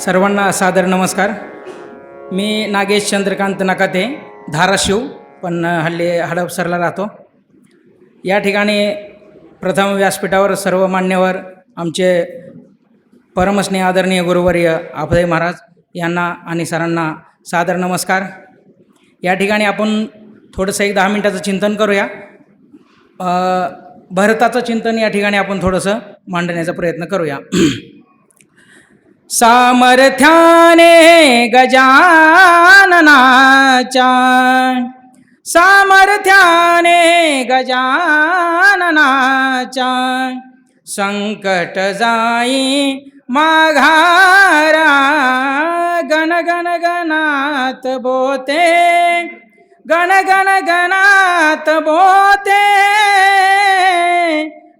सर्वांना सादर नमस्कार. मी नागेश चंद्रकांत नकाते धाराशिव पण हल्ली हडपसरला राहतो. या ठिकाणी प्रथम व्यासपीठावर सर्व मान्यवर आमचे परमस्नेह आदरणीय गुरुवर्य आपदे महाराज यांना आणि सरांना सादर नमस्कार. या ठिकाणी आपण थोडंसं एक दहा मिनटाचं चिंतन करूया. भरताचं चिंतन या ठिकाणी आपण थोडंसं मांडण्याचा प्रयत्न करूया. सामर्थ्याने गजाननाच्या. सामर्थ्याने गजाननाच्या. संकट जाई माघारा गण गण गणात बोते. गण गण गणात बोते.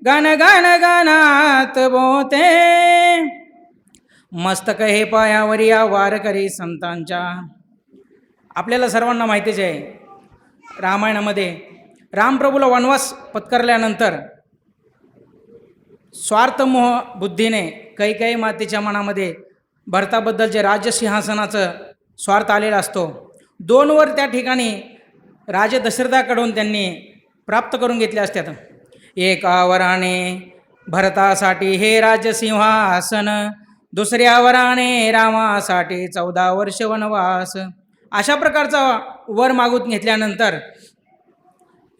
गण गण गणात बोते. मस्तक हे पायावर या वारकरी संतांच्या. आपल्याला सर्वांना माहितीच आहे रामायणामध्ये रामप्रभूला वनवास पत्करल्यानंतर स्वार्थमोह बुद्धीने काही काही मातेच्या मनामध्ये भरताबद्दलचे राजसिंहासनाचं स्वार्थ आलेला असतो. दोनवर त्या ठिकाणी राजे दशरथाकडून त्यांनी प्राप्त करून घेतले असतात. एका वराने भरतासाठी हे राज्यसिंहासन दुसऱ्या वराने रामासाठी चौदा वर्ष वनवास. अशा प्रकारचा वर मागून घेतल्यानंतर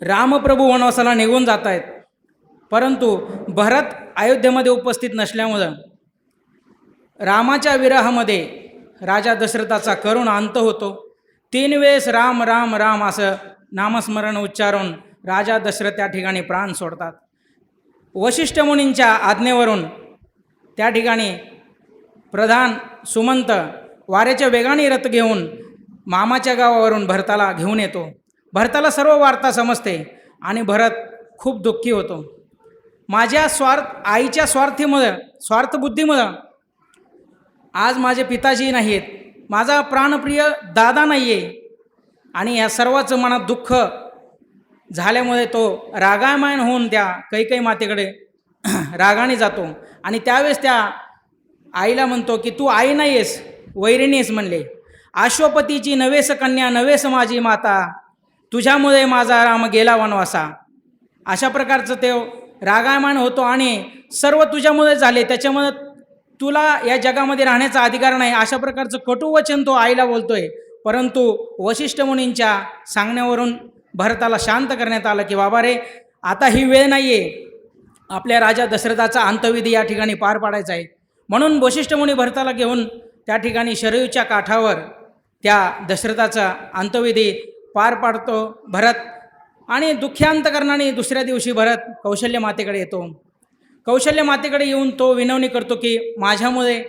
रामप्रभू वनवासाला निघून जात आहेत परंतु भरत अयोध्येमध्ये उपस्थित नसल्यामुळं रामाच्या विरहामध्ये राजा दशरथाचा करुण अंत होतो. तीन वेळेस राम राम राम असं नामस्मरण उच्चारून राजा दशरथ त्या ठिकाणी प्राण सोडतात. वशिष्ठ मुनींच्या आज्ञेवरून त्या ठिकाणी प्रधान सुमंत वाऱ्याच्या वेगाने रथ घेऊन मामाच्या गावावरून भरताला घेऊन येतो. भरताला सर्व वार्ता समजते आणि भरत खूप दुःखी होतो. माझ्या स्वार्थ आईच्या स्वार्थीमुळं स्वार्थबुद्धीमुळं आज माझे पिताजी नाही आहेत माझा प्राणप्रिय दादा नाही आहे आणि या सर्वाचं मनात दुःख झाल्यामुळे तो रागायमायन होऊन त्या कैकई मातेकडे रागाने जातो. आणि त्यावेळेस त्या आईला म्हणतो की तू आई नाही आहेस वैरिणी आहेस म्हणले. अश्वपतीची नवेस कन्या नवेस माझी माता तुझ्यामुळे माझा राम गेला वनवासा. अशा प्रकारचं ते रागायमान होतो आणि सर्व तुझ्यामुळे झाले. त्याच्यामुळे तुला या जगामध्ये राहण्याचा अधिकार नाही. अशा प्रकारचं कटुवचन तो आईला बोलतोय. परंतु वशिष्ठ मुनींच्या सांगण्यावरून भरताला शांत करण्यात आलं की बाबा रे आता ही वेळ नाही आहे आपल्या राजा दशरथाचा अंतविधी या ठिकाणी पार पाडायचा आहे. म्हणून वशिष्ठमुनी भरताला घेऊन त्या ठिकाणी शरयूच्या काठावर त्या दशरथाचा अंतविधी पार पाडतो भरत. आणि दुःख्यांतकरणाने दुसऱ्या दिवशी भरत कौशल्य मातेकडे येतो. कौशल्य मातेकडे येऊन तो विनवणी करतो की माझ्यामुळे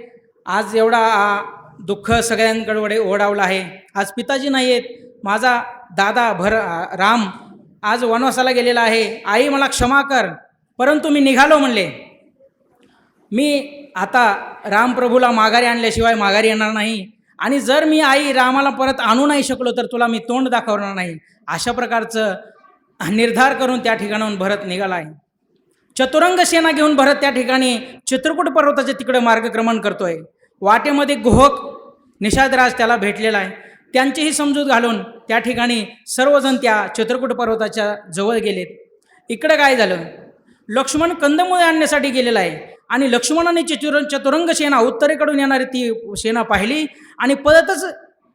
आज एवढा दुःख सगळ्यांकडे ओढावलं आहे. आज पिताजी नाही आहेत माझा दादा भर राम आज वनवासाला गेलेला आहे. आई मला क्षमा कर. परंतु मी निघालो म्हणले. मी आता रामप्रभूला माघारी आणल्याशिवाय माघारी येणार नाही. आणि जर मी आई रामाला परत आणू नाही शकलो तर तुला मी तोंड दाखवणार नाही. अशा प्रकारचं निर्धार करून त्या ठिकाणाहून भरत निघाला आहे चतुरंग सेना घेऊन भरत त्या ठिकाणी चित्रकूट पर्वताच्या तिकडे मार्गक्रमण करतोय. वाटेमध्ये गुहक निषादराज त्याला भेटलेला आहे. त्यांचीही समजूत घालून त्या ठिकाणी सर्वजण त्या चित्रकूट पर्वताच्या जवळ गेलेत. इकडं काय झालं? लक्ष्मण कंदमुळे आणण्यासाठी गेलेला आहे. आणि लक्ष्मणाने चतुर चतुरंग सेना उत्तरेकडून येणारी ती सेना पाहिली आणि परतच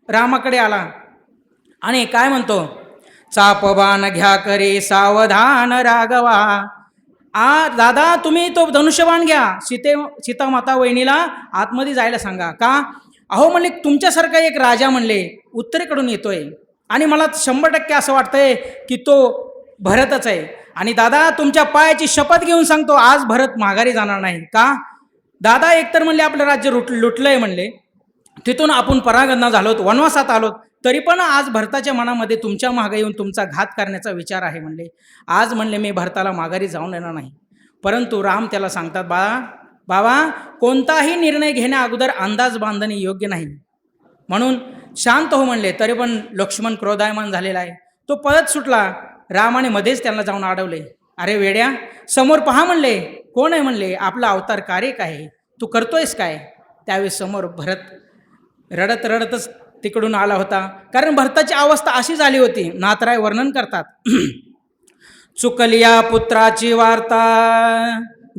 रामाकडे आला. आणि काय म्हणतो? चापबाण घ्या करे सावधान राघवा. आ दादा तुम्ही तो धनुष्यबाण घ्या. सीते सीता माता वहिनीला आतमध्ये जायला सांगा. का? अहो म्हणले तुमच्यासारखा एक राजा म्हणले उत्तरेकडून येतोय. आणि मला शंभर टक्के असं वाटतंय की तो भरतच आहे. आणि दादा तुमच्या पायाची शपथ घेऊन सांगतो आज भरत माघारी जाणार नाही. का? दादा एकतर म्हणले आपलं राज्य लुट लुटलंय म्हणले. तिथून आपण परागंदा झालोत वनवासात आलोत तरी पण आज भरताच्या मनामध्ये तुमच्या मागे येऊन तुमचा घात करण्याचा विचार आहे म्हणले. आज म्हणले मी भरताला माघारी जाऊन येणार नाही. परंतु राम त्याला सांगतात बाळा बाबा कोणताही निर्णय घेण्या अगोदर अंदाज बांधणे योग्य नाही. म्हणून शांत हो म्हणले तरी पण लक्ष्मण क्रोधायमान झालेला आहे. तो पळत सुटला. रामाने मध्येच त्यांना जाऊन अडवले. अरे वेड्या समोर पहा म्हणले. कोण आहे? म्हणले. आपला अवतार कार्य काय आहे? तू करतोयस काय? त्यावेळेस समोर भरत रडत रडतच तिकडून आला होता. कारण भरताची अवस्था अशी झाली होती. नातराय वर्णन करतात. चुकलिया पुत्राची वार्ता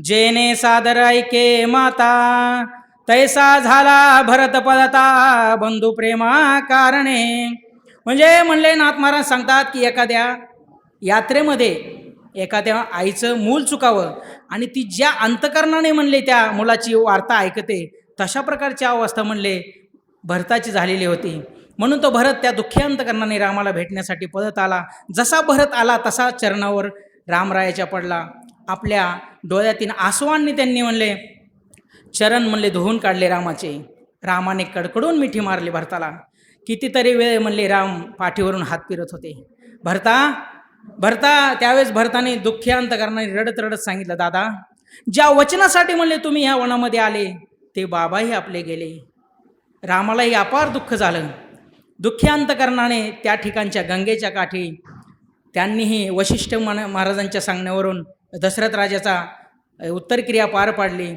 जेने सादर ऐके माता तैसा झाला भरत पदता बंधू प्रेमा कारणे. म्हणजे म्हणले नाथ महाराज सांगतात की एखाद्या यात्रेमध्ये एखाद्या आईचं मूल चुकावं आणि ती ज्या अंतकरणाने म्हणले त्या मुलाची वार्ता ऐकते तशा प्रकारची अवस्था म्हणले भरताची झालेली होती. म्हणून तो भरत त्या दुःखी अंतकरणाने रामाला भेटण्यासाठी पळत आला. जसा भरत आला तसा चरणावर रामरायाच्या पडला. आपल्या डोळ्यातील आसवांनी त्यांनी म्हणले चरण म्हणले धुवून काढले रामाचे. रामाने कडकडून मिठी मारली भरताला. कितीतरी वेळ म्हणले राम पाठीवरून हात फिरत होते. भरता भरता त्यावेळेस भरताने दुःखी अंतकरणाने रडत रडत सांगितलं दादा ज्या वचनासाठी म्हणले तुम्ही ह्या वनामध्ये आले ते बाबाही आपले गेले. रामालाही अपार दुःख झालं. दुःखी करणाने त्या ठिकाणच्या गंगेच्या काठी त्यांनीही वशिष्ठ मन महाराजांच्या सांगण्यावरून दशरथ राजाचा उत्तर क्रिया पार पाडली.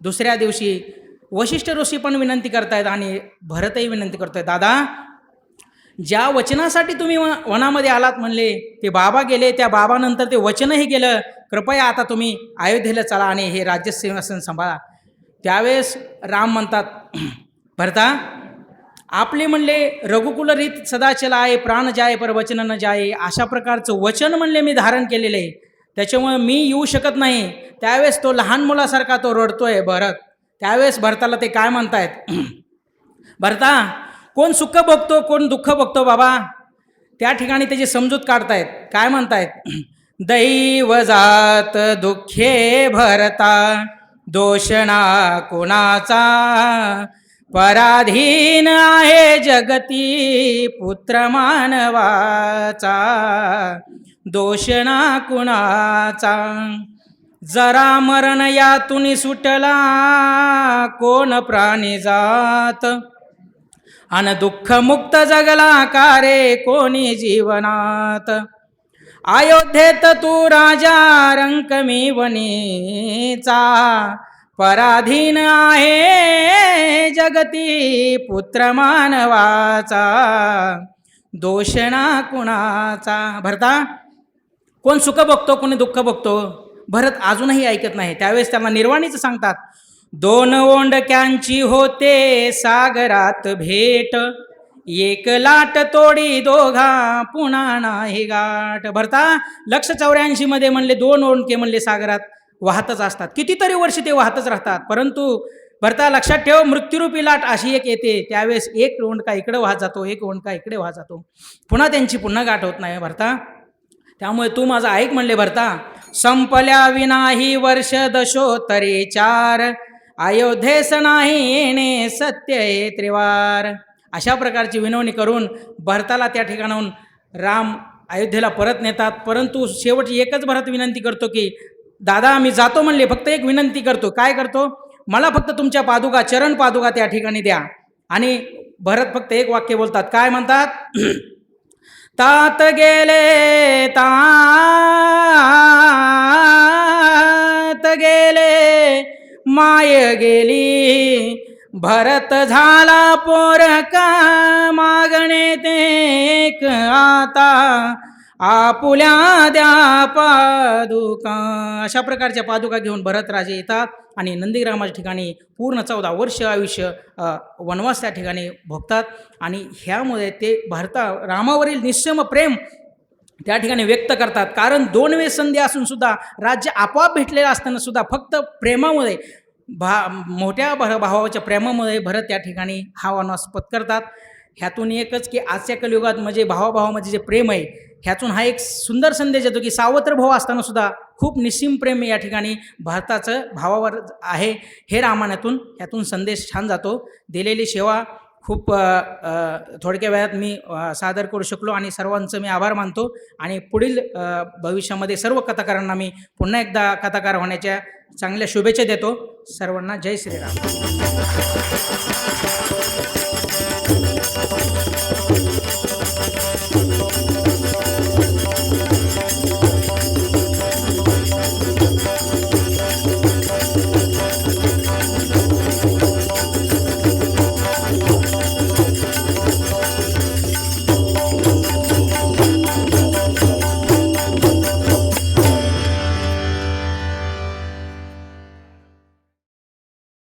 दुसऱ्या दिवशी वशिष्ठ ऋषी पण विनंती करतायत आणि भरतही विनंती करतोय दादा ज्या वचनासाठी तुम्ही व- वनामध्ये आलात म्हणले ते बाबा गेले त्या बाबानंतर ते वचनही गेलं कृपया आता तुम्ही अयोध्येला चला आणि हे राज्य सिंहासन सांभाळा. त्यावेळेस राम म्हणतात भरता आपले म्हणले रघुकुल रीत सदाचल आहे प्राण जाय पर वचन न जाय अशा प्रकारचं वचन म्हणले मी धारण केलेलं आहे. त्याच्यामुळे मी येऊ शकत नाही. त्यावेळेस तो लहान मुलासारखा तो रडतोय भरत. त्यावेळेस भरताला ते काय म्हणतायत? भरता कोण सुख बघतो कोण दुःख बघतो बाबा? त्या ठिकाणी त्याची समजूत काढतायत. काय म्हणतायत? दैव जात दुःखे भरता दोषणा कोणाचा? पराधीन आहे जगती पुत्र मानवाचा दोषणा कुणाचा? जरा मरण यातून सुटला कोण प्राणी जात? अन दुःख मुक्त जगला कारे कोणी जीवनात? अयोध्येत तू राजा रंकमी वनीचा पराधीन आहे जगती पुत्र मानवाचा. दोषणा कुणाचा? भरता कोण सुख बघतो कोणी दुःख बघतो? भरत अजूनही ऐकत नाही. त्यावेळेस त्यांना निर्वाणीचं सांगतात. दोन ओंडक्यांची होते सागरात भेट. एक लाट तोडी दोघा पुन्हा नाही गाठ. भरता लक्ष चौऱ्याऐंशी मध्ये म्हणले दोन ओंडके म्हणले सागरात वाहतच असतात. कितीतरी वर्ष ते वाहतच राहतात. परंतु भरता लक्षात ठेव मृत्यूरूपी लाट अशी एक येते. त्यावेळेस एक ओंडका इकडे वाहत जातो एक ओंडका इकडे वाहत जातो. पुन्हा त्यांची पुन्हा गाठ होत नाही भरता. त्यामुळे तू माझा ऐक म्हणले भरता. संपल्या विनाही वर्ष दशोत्तरे चार. अयोध्येस नाही येणे सत्य हे त्रिवार. अशा प्रकारची विनवणी करून भरताला त्या ठिकाणाहून राम अयोध्येला परत नेतात. परंतु शेवटची एकच भरत विनंती करतो की दादा आम्ही जातो म्हणले फक्त एक विनंती करतो. काय करतो? मला फक्त तुमच्या पादुका चरण पादुका त्या ठिकाणी द्या. आणि भरत फक्त एक वाक्य बोलतात. काय म्हणतात? तात गेले तात गेले माय गेली. भरत झाला पोरका मागणे ते एक आता. आपुल्या द्या पादुका. अशा प्रकारच्या पादुका घेऊन भरतराजे येतात आणि नंदीग्रामाच्या ठिकाणी पूर्ण चौदा वर्ष आयुष्य वनवास त्या ठिकाणी भोगतात. आणि ह्यामुळे ते भारता रामावरील निश्चम प्रेम त्या ठिकाणी व्यक्त करतात. कारण दोन वेळ संधी असून सुद्धा राज्य आपोआप भेटलेलं असताना सुद्धा फक्त प्रेमामुळे भा मोठ्या भर भावाच्या प्रेमामुळे भरत त्या ठिकाणी हा वनवास पत्करतात. ह्यातून एकच की आजच्या कलियुगात म्हणजे भावाभावामध्ये जे प्रेम आहे ह्यातून हा एक सुंदर संदेश येतो की सावत्र भाव असताना सुद्धा खूप निस्सीम प्रेम या ठिकाणी भारताचं भावावर आहे. हे रामायणातून ह्यातून संदेश छान जातो. दिलेली सेवा खूप थोडक्या वेळात मी सादर करू शकलो आणि सर्वांचं मी आभार मानतो. आणि पुढील भविष्यामध्ये सर्व कथाकारांना मी पुन्हा एकदा कथाकार होण्याच्या चांगल्या शुभेच्छा देतो. सर्वांना जय श्रीराम.